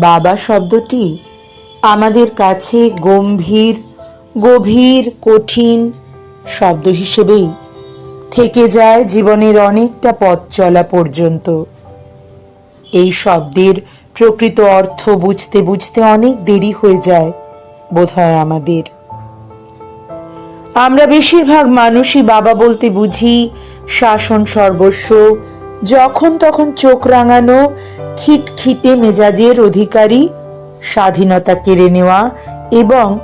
বাবা শব্দটি আমাদের কাছে গম্ভীর, গভীর, কঠিন শব্দ হিসেবেই থেকে যায় জীবনের অনেকটা পথ চলা পর্যন্ত। এই শব্দের প্রকৃত অর্থ বুঝতে বুঝতে অনেক দেরি হয়ে যায় বোধহয় আমাদের। আমরা বেশিরভাগ মানুষই বাবা বলতে বুঝি শাসন সর্বস্ব যখন তখন চোখ রাঙানো, খিটখিটে মেজাজের অধিকারী, স্বাধীনতা কেড়ে নেওয়া এবং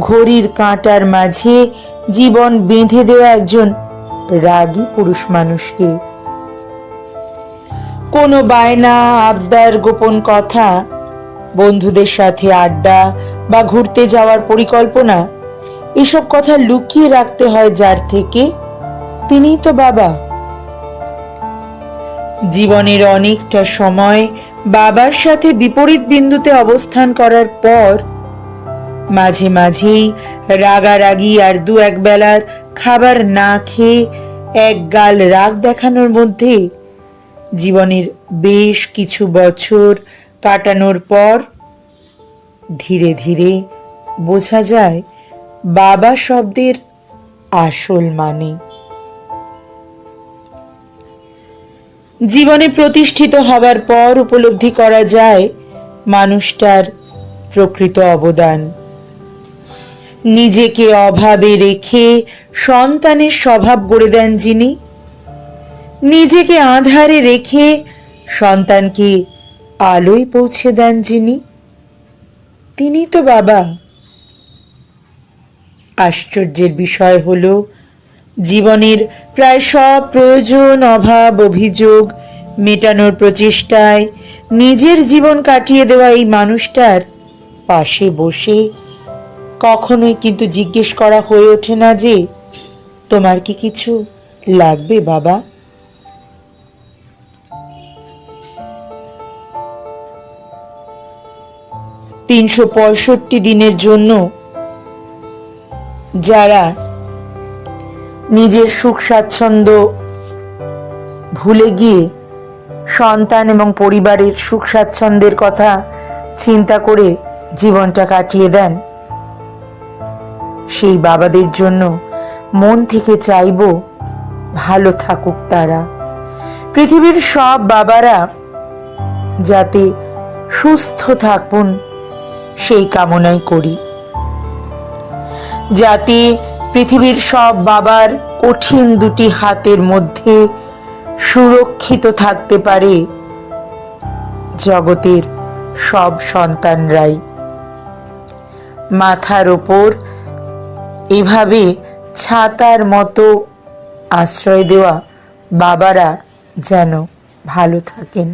ঘড়ির কাঁটার মাঝে জীবন বেঁধে দেওয়া একজন রাগী পুরুষ মানুষকে। কোনো বায়না, আবদার, গোপন কথা, বন্ধুদের সাথে আড্ডা বা ঘুরতে যাওয়ার পরিকল্পনা, এসব কথা লুকিয়ে রাখতে হয় যার থেকে, তিনিই তো বাবা। জীবনের অনেকটা সময় বাবার সাথে বিপরীত বিন্দুতে অবস্থান করার পর মাঝে মাঝেই রাগারাগি আর দু এক বেলার খাবার না খেয়ে এক গাল রাগ দেখানোর মধ্যে জীবনের বেশ কিছু বছর কাটানোর পর ধীরে ধীরে বোঝা যায় বাবা শব্দের আসল মানে। জীবনে প্রতিষ্ঠিত হবার পর উপলব্ধি করা যায় মানুষটার প্রকৃত অবদান। নিজেকে অভাবে রেখে সন্তানের স্বভাব গড়ে দেন যিনি। নিজেকে আধারে রেখে সন্তানকে আলোয় পৌঁছে দেন যিনি। তিনি তো বাবা। আশ্চর্যের বিষয় হলো জীবনের প্রায় সব প্রয়োজন, অভাব, অভিযোগ মেটানোর প্রচেষ্টায় নিজের জীবন কাটিয়ে দেওয়া এই মানুষটার পাশে বসে কখনোই কিন্তু জিজ্ঞেস করা হয়ে ওঠে না যে, তোমার কি কিছু লাগবে, বাবা? তিনশো পঁয়ষট্টি দিনের জন্য যারা নিজের সুখ, স্বাচ্ছন্দ্য ভুলে গিয়ে সন্তান এবং পরিবারের সুখ, স্বাচ্ছন্দ্যের কথা চিন্তা করে জীবনটা কাটিয়ে দেন। সেই বাবাদের জন্য মন থেকে চাইব, ভালো থাকুক তারা। পৃথিবীর সব বাবারা যাতে সুস্থ থাকুন, সেই কামনাই করি। যাতে পৃথিবীর সব বাবার কঠিন দুটি হাতের মধ্যে সুরক্ষিত থাকতে পারে জগতের সব সন্তানরাই। মাথার ওপর এভাবে ছাতার মতো আশ্রয় দেওয়া বাবারা যেন ভালো থাকেন।